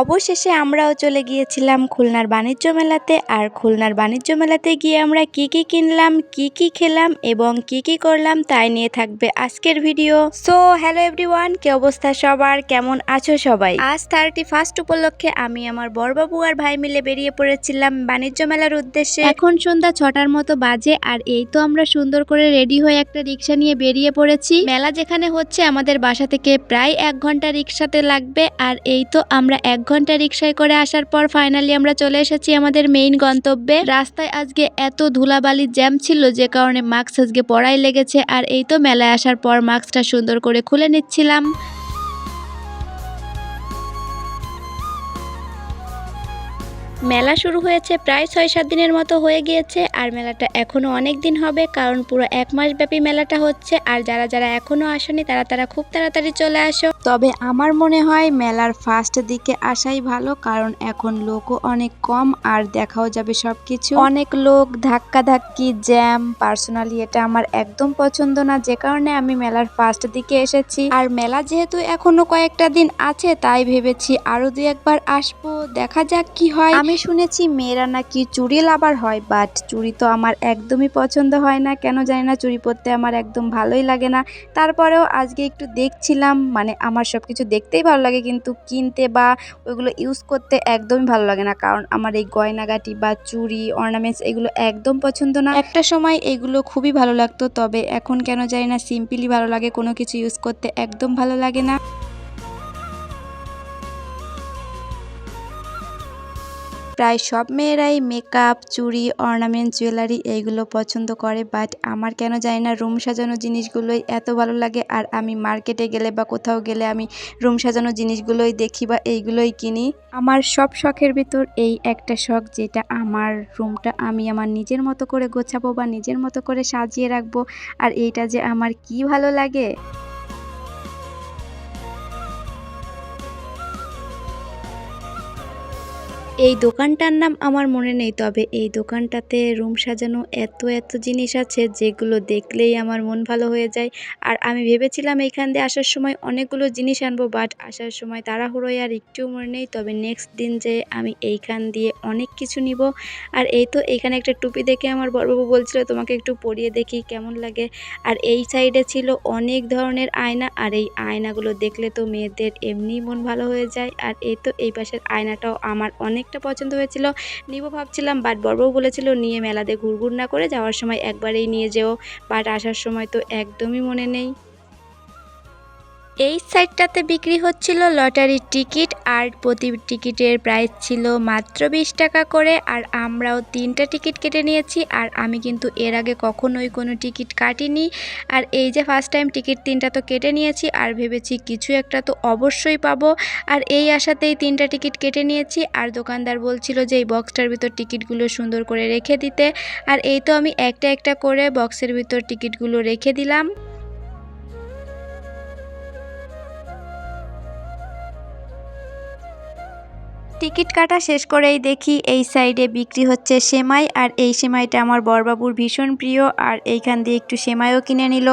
অবশেষে আমরাও চলে গিয়েছিলাম খুলনার বাণিজ্য মেলাতে। আর খুলনার বাণিজ্য মেলাতে গিয়ে আমরা কি কি কিনলাম, কি কি খেলাম এবং কি কি করলাম তাই নিয়ে থাকবে আজকের ভিডিও। সো হ্যালো এভরিওয়ান কি অবস্থা সবার? কেমন আছো সবাই? আজ থার্টি ফার্স্ট উপলক্ষে আমি আমার বড়বাবু আর ভাই মিলে বেরিয়ে পড়েছিলাম বাণিজ্য মেলার উদ্দেশ্যে। এখন সন্ধ্যা ছটার মতো বাজে আর এই তো আমরা সুন্দর করে রেডি হয়ে একটা রিক্সা নিয়ে বেরিয়ে পড়েছি। মেলা যেখানে হচ্ছে আমাদের বাসা থেকে প্রায় এক ঘণ্টা রিক্সাতে লাগবে আর এই তো আমরা এক ঘণ্টা রিক্সায় করে আসার পর ফাইনালি আমরা চলে এসেছি আমাদের মেইন গন্তব্যে। রাস্তায় আজকে এত ধুলাবালি জ্যাম ছিল যে কারণে মাস্ক আজকে পড়াই লেগেছে, আর এই তো মেলায় আসার পর মাস্কটা সুন্দর করে খুলে নিচ্ছিলাম। মেলা শুরু হয়েছে প্রায় ছয় সাত দিনের মতো হয়ে গিয়েছে আর মেলাটা এখনও অনেক দিন হবে কারণ পুরো এক মাস ব্যাপী মেলাটা হচ্ছে আর যারা যারা এখনও আসেনি তারা তারা খুব তাড়াতাড়ি চলে আসো। তবে আমার মনে হয় মেলার ফার্স্ট দিকে আসাই ভালো কারণ এখন লোকও অনেক কম আর দেখাও যাবে সব কিছু অনেক লোক ধাক্কা ধাক্কি জ্যাম পার্সোনালি এটা আমার একদম পছন্দ না যে কারণে আমি মেলার ফার্স্ট দিকে এসেছি। আর মেলা যেহেতু এখনও কয়েকটা দিন আছে তাই ভেবেছি আরও দু একবার আসব দেখা যাক কি হয়। আমি শুনেছি মেয়েরা নাকি চুড়ি লাভার হয় বাট চুড়ি তো আমার একদমই পছন্দ হয় না। কেন জানি না, চুড়ি পরতে আমার একদম ভালোই লাগে না। তারপরেও আজকে একটু দেখছিলাম মানে আমার সব কিছু দেখতেই ভালো লাগে, কিন্তু কিনতে বা ওইগুলো ইউজ করতে একদমই ভালো লাগে না। কারণ আমার এই গয়নাগাটি বা চুড়ি অর্নামেন্টস এগুলো একদম পছন্দ না। একটা সময় এগুলো খুবই ভালো লাগতো, তবে এখন কেন জানি না সিম্পলি ভালো লাগে, কোনো কিছু ইউজ করতে একদম ভালো লাগে না। প্রায় সব মেয়েরাই মেকআপ চুড়ি অর্নামেন্ট জুয়েলারি এইগুলো পছন্দ করে বাট আমার কেন জানি না রুম সাজানো জিনিসগুলোই এত ভালো লাগে, আর আমি মার্কেটে গেলে বা কোথাও গেলে আমি রুম সাজানো জিনিসগুলোই দেখি বা এইগুলোই কিনি। আমার সব শখের ভিতর এই একটা শখ যেটা আমার রুমটা আমি আমার নিজের মতো করে গোছাবো বা নিজের মতো করে সাজিয়ে রাখব, আর এইটা যে আমার কি ভালো লাগে? এই দোকানটার নাম আমার মনে নেই, তবে এই দোকানটাতে রুম সাজানো এত এত জিনিস আছে যেগুলো দেখলেই আমার মন ভালো হয়ে যায়। আর আমি ভেবেছিলাম এইখান দিয়ে আসার সময় অনেকগুলো জিনিস আনব বাট আসার সময় তাড়াহুড়োয় আর একটুও মনে নেই, তবে নেক্সট দিন যে আমি এইখান দিয়ে অনেক কিছু নিব। আর এই তো এইখানে একটা টুপি দেখে আমার বড়বাবু বলছিল, তোমাকে একটু পরিয়ে দেখি কেমন লাগে। আর এই সাইডে ছিল অনেক ধরনের আয়না, আর এই আয়নাগুলো দেখলে তো মেয়েদের এমনি মন ভালো হয়ে যায়। আর এই তো এই পাশের আয়নাটাও আমার অনেকটা পছন্দ হয়েছিল। নিব ভাবছিলাম বাট বড়বাবু বলেছিল, নিয়ে মেলাতে ঘুরঘুর না করে যাওয়ার সময় একবারেই নিয়ে যেও। বাট আসার সময় তো একদমই মনে নেই। এই সাইটটাতে বিক্রি হচ্ছিল লটারির টিকিট আর প্রতি টিকিটের প্রাইস ছিল মাত্র বিশ টাকা করে আর আমরাও তিনটা টিকিট কেটে নিয়েছি আর আমি কিন্তু এর আগে কখনোই কোনো টিকিট কাটিনি। আর এই যে ফার্স্ট টাইম টিকিট তিনটা তো কেটে নিয়েছি আর ভেবেছি কিছু একটা তো অবশ্যই পাবো। আর এই আশাতেই তিনটা টিকিট কেটে নিয়েছি আর দোকানদার বলছিল যে এই বক্সটার ভিতর টিকিটগুলো সুন্দর করে রেখে দিতে। আর এই তো আমি একটা একটা করে বক্সের ভিতর টিকিটগুলো রেখে দিলাম। টিকিট কাটা শেষ করেই দেখি এই সাইডে বিক্রি হচ্ছে সেমাই, আর এই সেমাইটা আমার বরবাবুর ভীষণ প্রিয়, আর এইখান দিয়ে একটু সেমাইও কিনে নিল।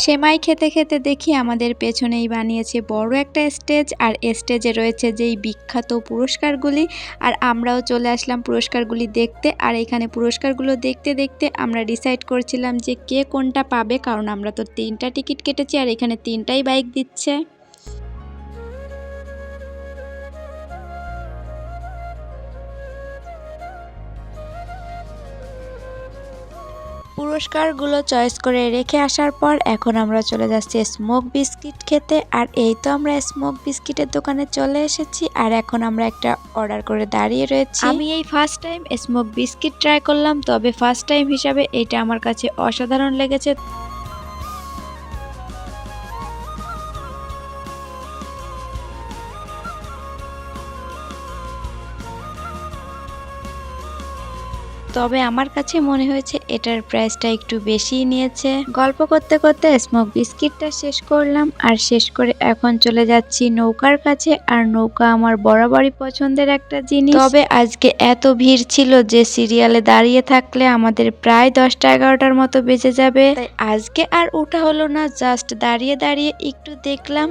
সেমাই খেতে খেতে দেখি আমাদের পেছনেই বানিয়েছে বড় একটা স্টেজ, আর স্টেজে রয়েছে যেই বিখ্যাত পুরস্কারগুলি। আর আমরাও চলে আসলাম পুরস্কারগুলি দেখতে, আর এখানে পুরস্কারগুলো দেখতে দেখতে আমরা ডিসাইড করছিলাম যে কে কোনটা পাবে, কারণ আমরা তো তিনটা টিকিট কেটেছি আর এখানে তিনটাই বাইক দিচ্ছে। পুরস্কারগুলো চয়েস করে রেখে আসার পর এখন আমরা চলে যাচ্ছি স্মোক বিস্কিট খেতে। আর এই তো আমরা স্মোক বিস্কিটের দোকানে চলে এসেছি। আর এখন আমরা একটা অর্ডার করে দাঁড়িয়ে রয়েছি। আমি এই first time smoke biscuit try করলাম, তবে ফার্স্ট টাইম হিসাবে এটা আমার কাছে অসাধারণ লেগেছে। তবে আমার কাছে মনে হয়েছে এটার প্রাইসটা একটু বেশিই নিয়েছে। গল্প করতে করতে স্মোক বিস্কিটটা শেষ করলাম, আর শেষ করে এখন চলে যাচ্ছি নৌকার কাছে, আর নৌকা আমার বরাবরই পছন্দের একটা জিনিস। তবে আজকে এত ভিড় ছিল যে সিরিয়ালে দাঁড়িয়ে থাকলে আমাদের প্রায় দশটা এগারোটার মতো বেজে যাবে। আজকে আর ওঠা হলো না জাস্ট দাঁড়িয়ে দাঁড়িয়ে একটু দেখলাম।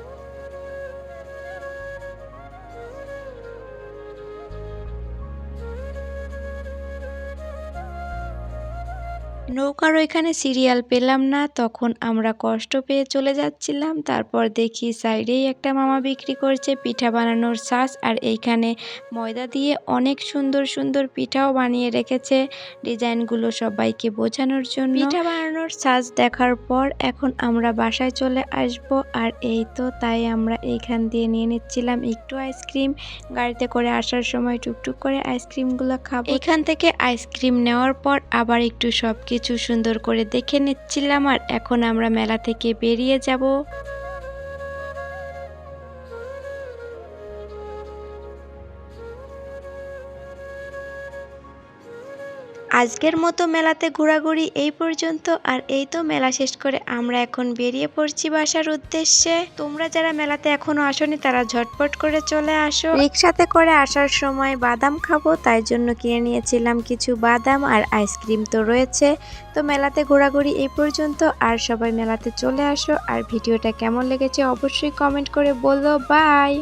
নৌকার ওইখানে সিরিয়াল পেলাম না তখন আমরা কষ্ট পেয়ে চলে যাচ্ছিলাম। তারপর দেখি সাইডেই একটা মামা বিক্রি করছে পিঠা বানানোর শ্বাস আর এইখানে ময়দা দিয়ে অনেক সুন্দর সুন্দর পিঠাও বানিয়ে রেখেছে ডিজাইনগুলো সবাইকে বোঝানোর জন্য। পিঠা বানানোর সাজ দেখার পর এখন আমরা বাসায় চলে আসব আর এই তো তাই আমরা এইখান দিয়ে নিয়ে নিচ্ছিলাম একটু আইসক্রিম। গাড়িতে করে আসার সময় টুকটুক করে আইসক্রিমগুলো খাব। এখান থেকে আইসক্রিম নেওয়ার পর আবার একটু সব কিছু সুন্দর করে দেখে নিচ্ছিলাম আর এখন আমরা মেলা থেকে বেরিয়ে যাব। আজকের মতো মেলাতে ঘোরাঘুরি এই পর্যন্ত, আর এই তো মেলা শেষ করে আমরা এখন বেরিয়ে পড়ছি বাসার উদ্দেশ্যে। তোমরা যারা মেলাতে এখনও আসনি, তারা ঝটপট করে চলে আসো। রিক্সাতে করে আসার সময় বাদাম খাব, তাই জন্য কিনে নিয়েছিলাম কিছু বাদাম আর আইসক্রিম তো রয়েছে। তো মেলাতে ঘোরাঘুরি এই পর্যন্ত, আর সবাই মেলাতে চলে আসো। আর ভিডিওটা কেমন লেগেছে অবশ্যই কমেন্ট করে বলো, বাই!